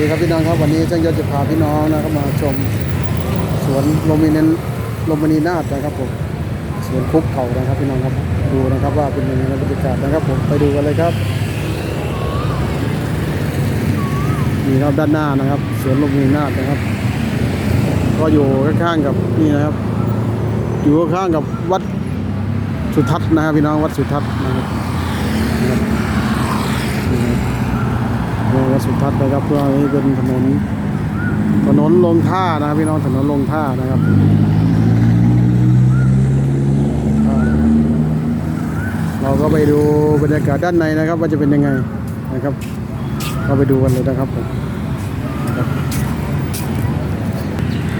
ดีครับพี่น้องครับวันนี้ช่างยศจะพาพี่น้องนะครับมาชมสวนลมินนโลมานีนาฏนะครับผมสวนคุกเขานะครับพี่น้องครับดูนะครับว่าเป็นยังไงบรรยากาศนะครับผมไปดูกันเลยครับนี่ครับด้านหน้านะครับสวนลมานีนาฏนะครับ ก็อยู่ข้างๆกับนี่นะครับ อยู่ข้างๆกับวัดสุทัศน์นะครับพี่น้องวัดสุทัศน์นะครับนี่ครับ โรงวัด สุทัศน์นะครับเพื่อให้เป็นถนนถนนลงท่านะครับพี่น้องถนนลงท่านะครับเราก็ไปดูบรรยากาศด้านในนะครับ ว่าจะเป็นยังไงนะครับเราไปดูกันเลยนะครับผม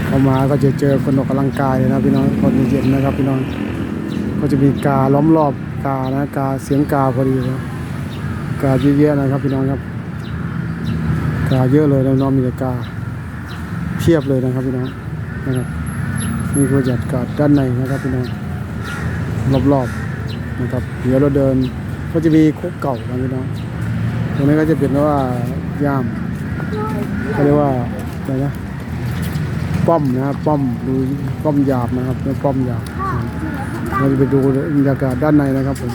เข้ามาก็จะเจอคนออกกำลังกายเลยนะพี่น้องตอนเย็นๆนะครับพี่น้องก็จะมีกาล้อมรอบกานะกาเสียงกาพอดีนะกาเยอะๆนะครับพี่น้องครับ กาเยอะเลยน้องๆมีแต่กาเพียบเลยนะครับพี่น้องนะครับนี่คือบรรยากาศด้านในนะครับพี่น้องรอบๆนะครับเดี๋ยวเราเดินก็จะมีคุกเก่านะพี่น้องตรงนี้ก็จะเป็นว่าย่ามเขาเรียกว่าอะไรนะป้อมนะครับป้อมดูป้อมหยาบนะครับเป็นป้อมหยาบเราจะไปดูบรรยากาศด้านในนะครับผม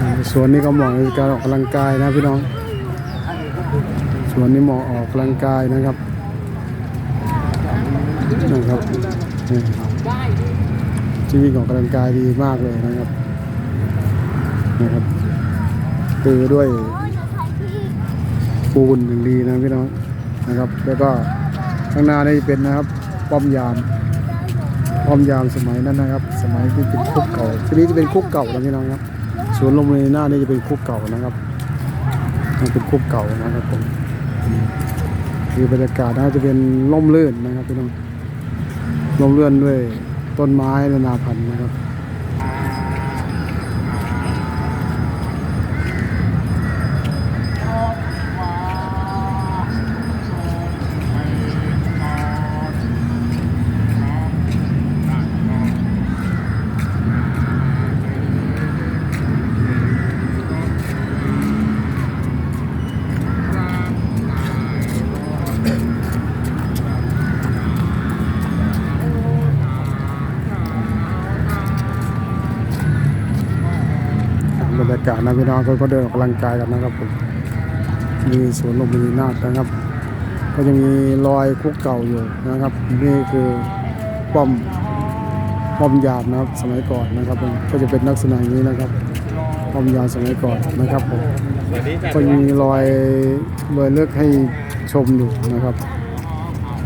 อ่าสวนนี้ก็เหมาะในการออกกำลังกายนะพี่น้อง วนนี้เหมาะออกกำลังกายนะครับนะครับนี่ที่วิ่งออกกำลังกายดีมากเลยนะครับนะครับตือด้วยปูนอย่างดีนะพี่น้องนะครับ แล้วก็ข้างหน้านี่เป็นนะครับ ป้อมยาม ป้อมยามสมัยนั้นนะครับ สมัยที่เป็นคุกเก่าทีนี้จะเป็นคุกเก่าแล้วพี่น้องครับสวนลมเลหน้านี่จะเป็นคุกเก่านะครับมันเป็นคุกเก่านะครับผม คือบรรยากาศน่าจะเป็นล่มลื่นนะครับพี่น้องล่มลื่นด้วยต้นไม้นานาพันธุ์นะครับ รรยากาศนะพี่น้องก็เดินออกกำลังกายกันนะครับผมมีสวนลมมีนาฏนะครับ ก็จะมีรอยคุกเก่าอยู่นะครับ นี่คือป้อมป้อมยามนะครับสมัยก่อนนะครับผมก็จะเป็นลักษณะอย่างนี้นะครับป้อมยามสมัยก่อนนะครับผมก็มีรอยรอยเลือกให้ชมอยู่นะครับ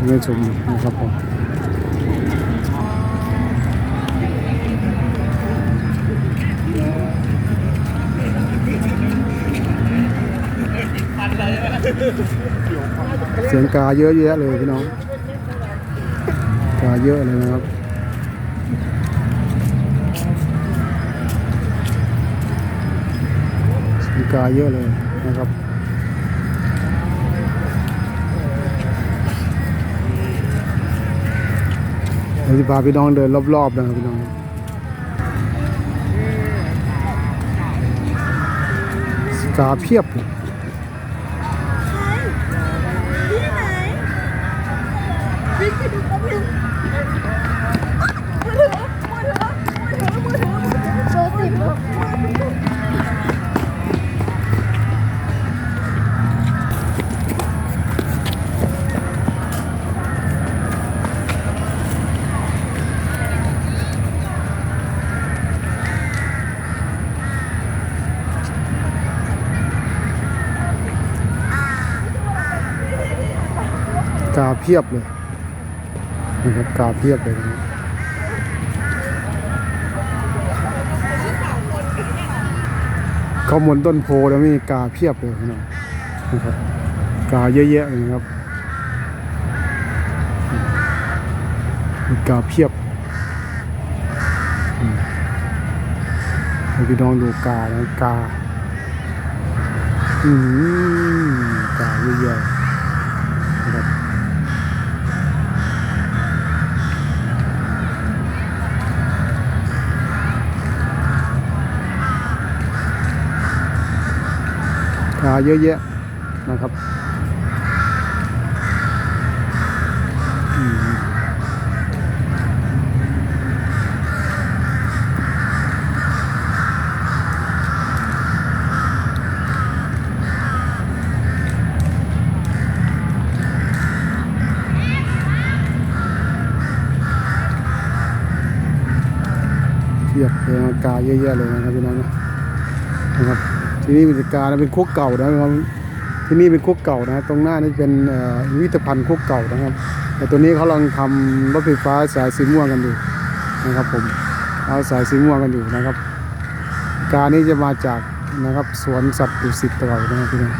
ให้ชมอยู่นะครับผม สียงกาเยอะแยะเลยพี่น้องกาเยอะเลยนะครับเสียงกาเยอะเลยนะครับเดี๋ยวจะพาพี่น้องเดินรอบๆนะครับพี่น้องกาเพียบเลย ที่ไหนวิ่งไปดูแป๊บนึงมือถือมือถือมือถือมือถือมือถือโชว์สิบ กา เพียบเลยนะครับกาเพียบเลยนะเขาหมุนต้นโพแล้วมีกาเพียบเลยนะครับกาเยอะแยะเลยนะครับมีกาเพียบอืมให้พี่น้องดูกานะกา อืมกาเยอะแยะาเยอะแยะนะครับเทียบเป็นกาเยอะๆเลยนะครับพี่น้องนะครับ ที่นี่เป็นกานะเป็นคุกเก่านะครับที่นี่เป็นคุกเก่านะ ตรงหน้านี่เป็นเอ่อพิพิธภัณฑ์คุกเก่านะครับ แต่ตัวนี้เขากำลังทำรถไฟฟ้าสายสีม่วงกันอยู่นะครับ ผมเอาสายสีม่วงกันอยู่นะครับ การนี้จะมาจากนะครับสวนสัตว์ดุสิตเก่านะครับพี่น้อง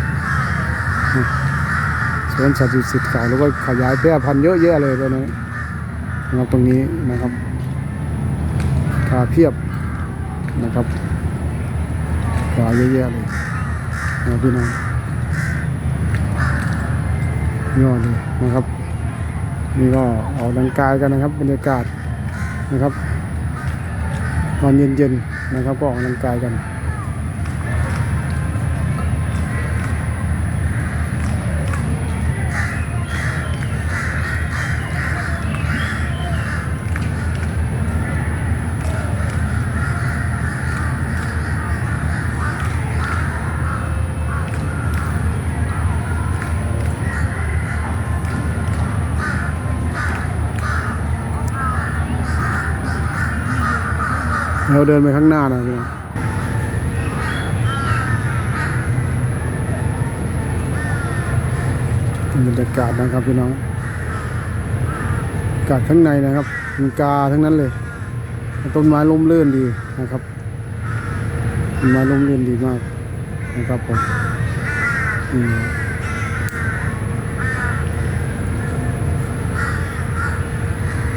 สวนสัตว์ดุสิตเก่าแล้วก็ขยายแพร่พันธุ์เยอะแยะเลยตัวนี้นะครับตรงนี้นะครับกาเพียบนะครับ กาเยอะแยะเลยนะพี่น้องยอดเลยนะครับนี่ก็ออกกำลังกายกันนะครับ บรรยากาศนะครับตอนเย็นๆนะครับก็ออกกำลังกายกัน เราเดินไปข้างหน้าหน่อยน้องบรรยากาศนะครับพี่น้องกาศข้างในนะครับมีกาทั้งนั้นเลย ต้นไม้ร่มรื่อนดีนะครับต้นไม้ร่มรื่อนดีมากนะครับผมอืม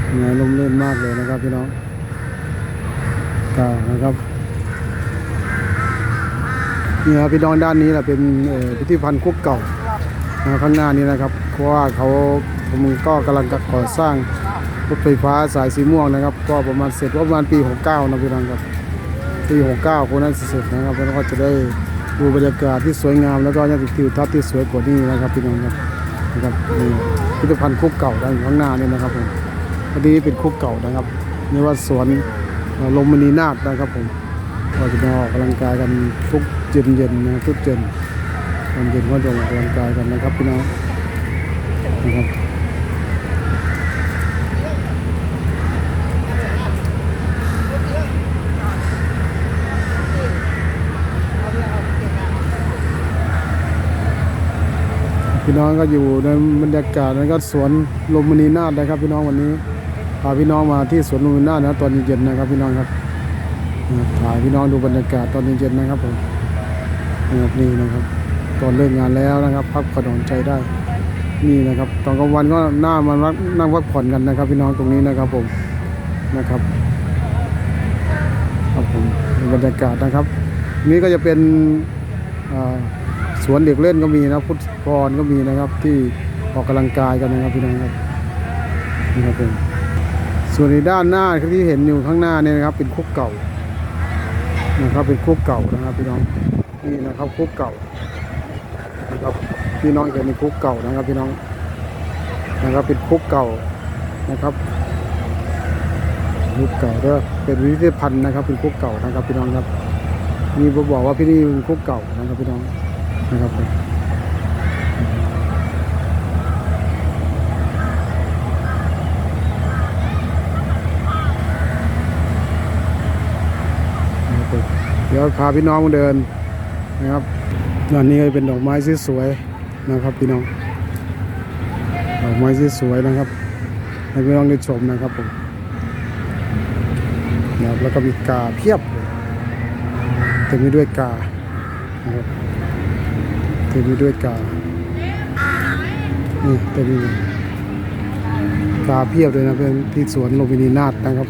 ต้นไม้ร่มรื่อนมากเลยนะครับพี่น้อง กานะครับนี่ครับพี่น้องด้านนี้แหละเป็นพิพิธภัณฑ์คุกเก่าข้างหน้านี้นะครับ เพราะว่าเขาผมก็กำลังก่อสร้างรถไฟฟ้าสายสีม่วงนะครับ ก็ประมาณเสร็จประมาณปี 69นะพี่น้องครับปี69คนนั้นเสร็จนะครับแล้วก็จะได้ดูบรรยากาศที่สวยงามแล้วก็ยังทิวทัศน์ที่สวยกว่านี้นะครับพี่น้องครับนะครับนี่พิพิธภัณฑ์คุกเก่าด้านข้างหน้านี่นะครับผมอันนี้เป็นคุกเก่านะครับนี่ว่าสวน ลมมณีนาฏนะครับผมเราจะมาออกกำลังกายกันทุกเย็นเย็นๆนะทุกเย็นตอนเย็นก็จะออกกำลังกายกันนะครับพี่น้องนะครับพี่น้องก็อยู่ในบรรยากาศแล้วก็สวนลมมณีนาฏนะครับพี่น้องวันนี้ พาพี่น้องมาที่สวนลุมพินานะตอนเย็นๆนะครับพี่น้องครับถ่ายพี่น้องดูบรรยากาศตอนเย็นๆนะครับผมนะครับนี่นะครับ ตอนเลิกงานแล้วนะครับ พักผ่อนหย่อนใจได้ นี่นะครับ ตอนกลางวันก็น่ามานั่งพักผ่อนกันนะครับ พี่น้องตรงนี้นะครับผมนะครับครับผมบรรยากาศนะครับ นี่ก็จะเป็นสวนเด็กเล่นก็มีนะฟุตบอลก็มีนะครับที่ออกกำลังกายกันนะครับพี่น้องครับนี่ครับผม ส่วนในด้านหน้าที่เห็นอยู่ข้างหน้าเนี่ยนะครับ เป็นคุกเก่านะครับเป็นคุกเก่านะครับพี่น้องนี่นะครับคุกเก่านะครับพี่น้องเห็นในคุกเก่านะครับพี่น้องนะครับเป็นคุกเก่านะครับคุกเก่าเด้อเป็นวิพิธภัณฑ์นะครับ เป็นคุกเก่านะครับพี่น้องครับมีบอกว่าพี่นี่เป็นคุกเก่านะครับพี่น้องนะครับ เดี๋ยวพาพี่น้องมาเดินนะครับด้านนี้ก็เป็นดอกไม้สวยๆนะครับพี่น้อง ดอกไม้สวยๆนะครับให้พี่น้องได้ชมนะครับผมนะครับแล้วก็มีกาเพียบเต็มไปด้วยกานะครับเต็มไปด้วยกานี่เต็มกาเพียบเลยนะเป็นที่สวนโรบินีนาฏนะครับ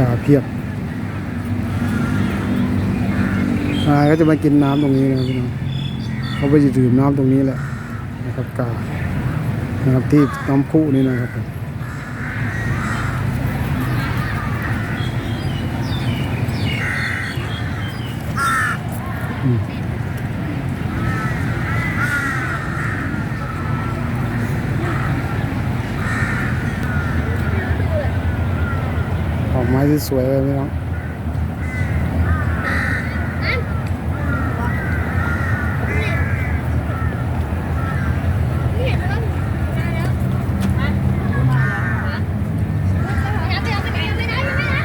กาเพียบกาก็จะมากินน้ำตรงนี้นะพี่น้องเขาไปดื่มน้ำตรงนี้แหละนะครับกานะครับที่น้ำพุนี่นะครับ อกไม้ที่สวยเลยพี่น้อง นี่เห็นแล้วมาแล้วฮะมาแล้วไปเอาไปไหนไม่ได้ไม่ได้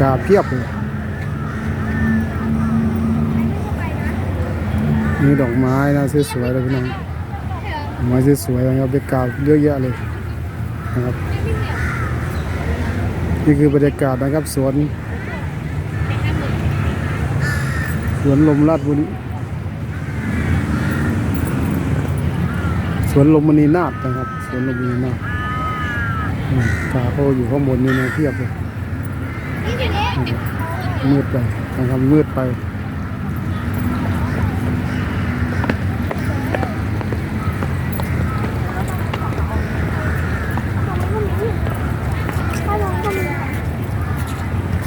กา เพียบเลยมีดอกไม้นะสวยๆเลยพี่น้องดอกไม้สวยๆนะครับบรรยากาศเยอะแยะเลยนะครับนี่คือบรรยากาศนะครับสวนสวนลมราชบุรีสวนลมมณีนาฏนะครับสวนลมมณีนาฏอืมกาเขาอยู่ข้างบนนี่นะเพียบเลย มืดไปนะครับมืดไป ถ้าน้องก็มีค่ะ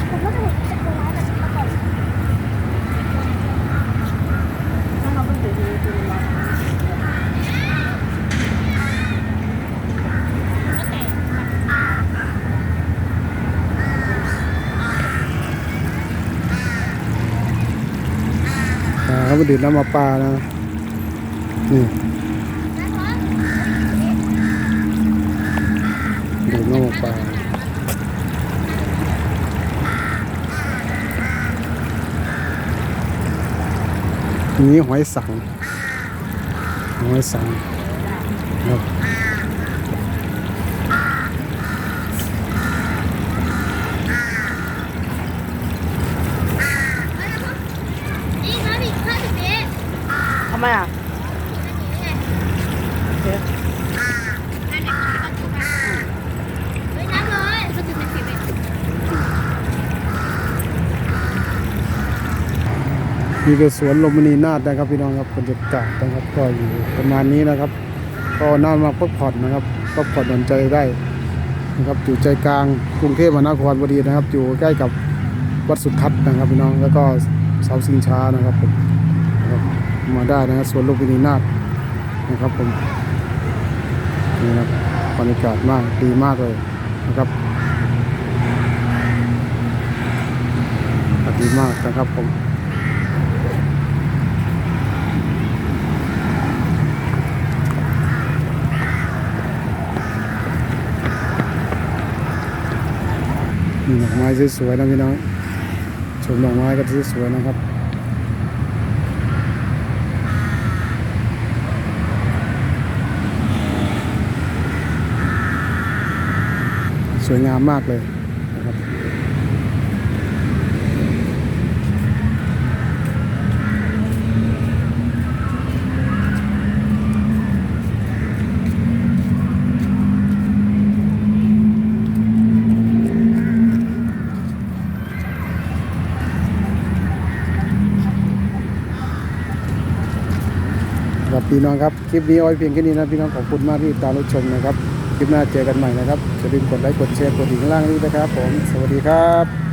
ผมก็จะเห็นเป็นตัวร้ายแบบนี้มาก่อน อ่าเขาไปดื่ม น้ำมาปลานะ นี่ดื่มน้ำมาปลานี่หอยสังหอยสังครับ นี่น้ำอีกห้าสิบเมตร ทำไมอะ เฮ้ยน้ำเลยก็ จะเป็นสิบเมตรนี่คือสวนลมณีนาฏนะครับพี่น้องครับบรรยากาศนะครับก็อยู่ประมาณนี้นะครับก็น่ามาพักผ่อนนะครับพักผ่อนหย่อนใจได้นะครับอยู่ใจกลางกรุงเทพมหานครพอดีนะครับ อยู่ใกล้กับวัดสุทัศน์นะครับพี่น้องแล้วก็เสาสิงช้านะครับผมมาได้นะครับสวนลมณีนาฏนะครับผม นี่นะครับบรรยากาศมากดีมากเลยนะครับดีมากนะครับผมดอกไม้สวยๆนะพี่น้องชมดอกไม้ก็สวยๆนะครับ ส วยงามมากเลยนะครับครับพี่น้องครับ คลิปนี้เอาไว้เพียงแค่นี้นะพี่น้องขอบคุณมากที่ติดตามรับชมนะครับ คลิปหน้าเจอกันใหม่นะครับอย่าลืมกดไลค์กดแชร์กดดิ่งข้างล่างนี้นะครับผมสวัสดีครับ